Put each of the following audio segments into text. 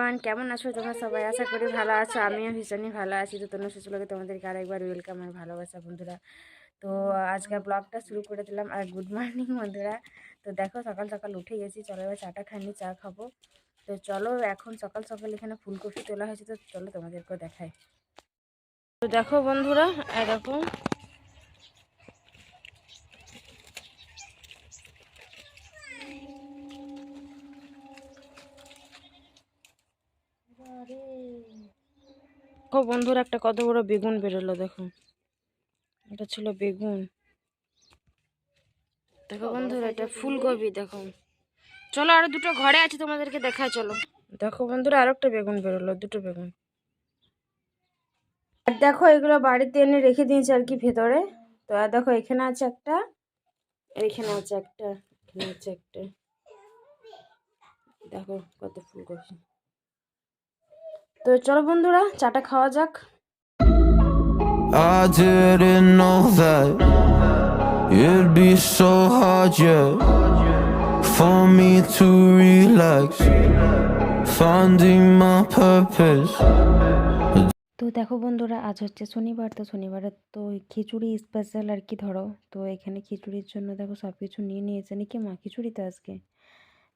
Everyone কেমন আছো? তোমরা সবাই আশা করি ভালো আছো। আমিও ভীষণই ভালো আছি। তো তোমরা সুচলকে তোমাদেরকে আরেকবার ওয়েলকাম আর ভালোবাসা, বন্ধুরা। তো আজকের ব্লগটা শুরু করে দিলাম। আর গুড মর্নিং বন্ধুরা। তো দেখো, সকাল সকাল উঠে গেছি। চলো এবার চাটা খানি চা খাব। তো চলো, এখন সকাল সকাল এখানে ফুলকপি তোলা হয়েছে। তো চলো তোমাদেরকেও দেখাই। তো দেখো, বন্ধুরা, এই দেখো দেখো বন্ধুরা, একটা কত বড় বেগুন বেরোলো, দেখো। এটা ছিল বেগুন। দেখো বন্ধুরা, এটা ফুলকপি, দেখো। চলো, আরও দুটো ঘরে আছে, তোমাদেরকে দেখায়, চলো। দেখো বন্ধুরা, আরও একটা বেগুন বেরোলো, দুটো বেগুন। আর দেখো, এগুলো বাড়িতে এনে রেখে দিয়েছে আর কি ভেতরে। তো আর দেখো, এখানে আছে একটা এখানে আছে একটা, এখানে আছে একটা। দেখো কত ফুলকপি। তো চলো বন্ধুরা চাটা খাওয়া যাক। I didn't know that it'd be so hard yet for me to relax, finding my purpose. তো দেখো বন্ধুরা আজ হচ্ছে শনিবার তো শনিবারের তো খিচুড়ি স্পেশাল আর কি ধরো। তো এখানে খিচুড়ির জন্য দেখো সব কিছু নিয়ে নিয়েছে। নাকি মা খিচুড়ি তো আজকে?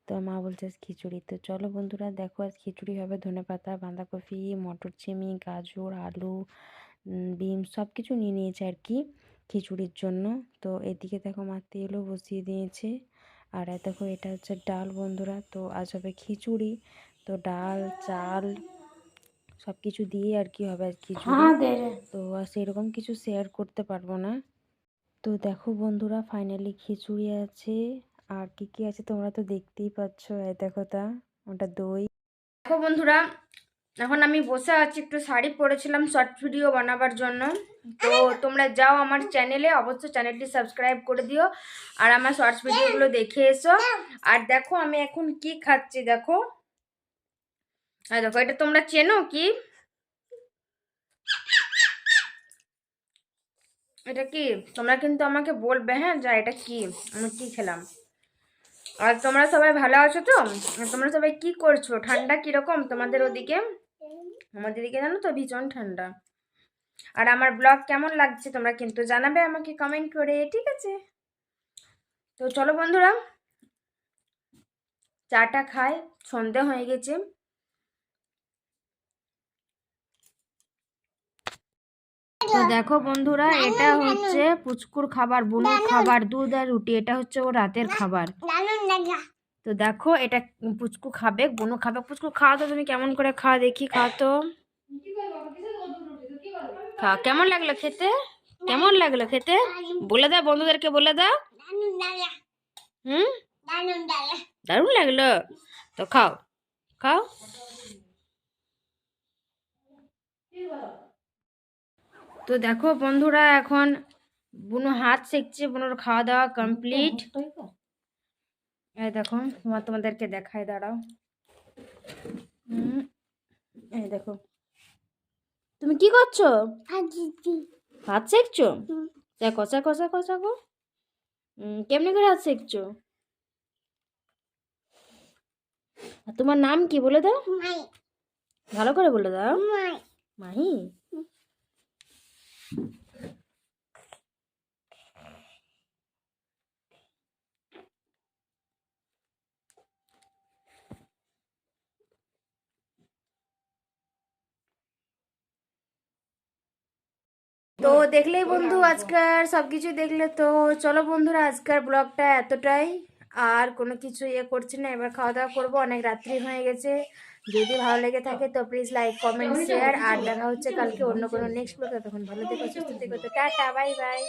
তো মা বলছে আজ খিচুড়ি। তো চলো বন্ধুরা দেখো আজ খিচুড়ি হবে ধনে পাতা বাঁধাকপি মটর চিমি গাজর আলু বিম সব কিছু নিয়ে নিয়েছে আর কি খিচুড়ির জন্য। তো এদিকে দেখো মা তেলও বসিয়ে দিয়েছে। আর দেখো এটা হচ্ছে ডাল বন্ধুরা। তো আজ হবে খিচুড়ি। তো ডাল চাল সব কিছু দিয়ে আর কি হবে আর খিচুড়ি। তো আর সেরকম কিছু শেয়ার করতে পারব না। তো দেখো বন্ধুরা ফাইনালি খিচুড়ি আছে। আর কি কি আছে তোমরা তো দেখতেই পাচ্ছ? এই দেখো তা, ওটা দই। দেখো বন্ধুরা, এখন আমি বসে আছি, একটু শাড়ি পরেছিলাম, শর্ট ভিডিও বানাবার জন্য। তো তোমরা যাও আমার চ্যানেলে, অবশ্যই চ্যানেলটি সাবস্ক্রাইব করে দিও আর আমার শর্টস ভিডিওগুলো দেখে এসো। আর দেখো আমি এখন কি খাচ্ছি, দেখো। আর দেখো, এটা তোমরা চেনো কি? এটা কি? তোমরা কিন্তু আমাকে বলবে হ্যাঁ যা, এটা কি? আমি কি খেলাম? আর তোমরা সবাই ভালো আছো তো? তোমরা সবাই কি করছ? ঠান্ডা কীরকম তোমাদের ওদিকে? আমাদের দিকে জানো তো, ভীষণ ঠান্ডা। আর আমার ব্লগ কেমন লাগছে তোমরা কিন্তু জানাবে আমাকে কমেন্ট করে, ঠিক আছে? তো চলো বন্ধুরা চাটা খায় সন্ধে হয়ে গেছে। তো দেখো বন্ধুরা এটা হচ্ছে পুচকুর খাবার বুনুর খাবার দুধ আর রুটি এটা হচ্ছে ও রাতের খাবার। তো দেখো এটা পুচকু খাবে বুনু খাবে। পুচকু খাওয়া তো তুমি কেমন করে খাওয়া দেখি খাও তো। খাও কেমন লাগল খেতে? কেমন লাগল খেতে? বলে দাও বন্ধুদেরকে বলে দাও। হুম? দারুণ লাগল। তো খাও খাও। তো দেখো বন্ধুরা এখন বুনো হাত সেকছে বুনোর খাওয়া দাওয়া কমপ্লিট এই দেখো তোমার তোমাদেরকে দেখায় দাঁড়াও। এই দেখো। তুমি কি করছ? হাত দেখো কষা কষা কষা গো কেমনি করে হাত আর তোমার নাম কি বলে দাও? ভালো করে বলে দাও। মাহি তো দেখলেই বন্ধু আজকের সব কিছু দেখলে তো চলো বন্ধুরা আজকের ব্লগটা এতটাই। আর কোনো কিছু ইয়ে করছি না। এবার খাওয়া দাওয়া করব, অনেক রাত্রি হয়ে গেছে। যদি ভালো লেগে থাকে তো প্লিজ লাইক কমেন্ট শেয়ার আর দেখা হচ্ছে কালকে অন্য কোনো নেক্সট ব্লগে তখন ভালো থেকো, সুস্থ থেকো, তো টাটা বাই বাই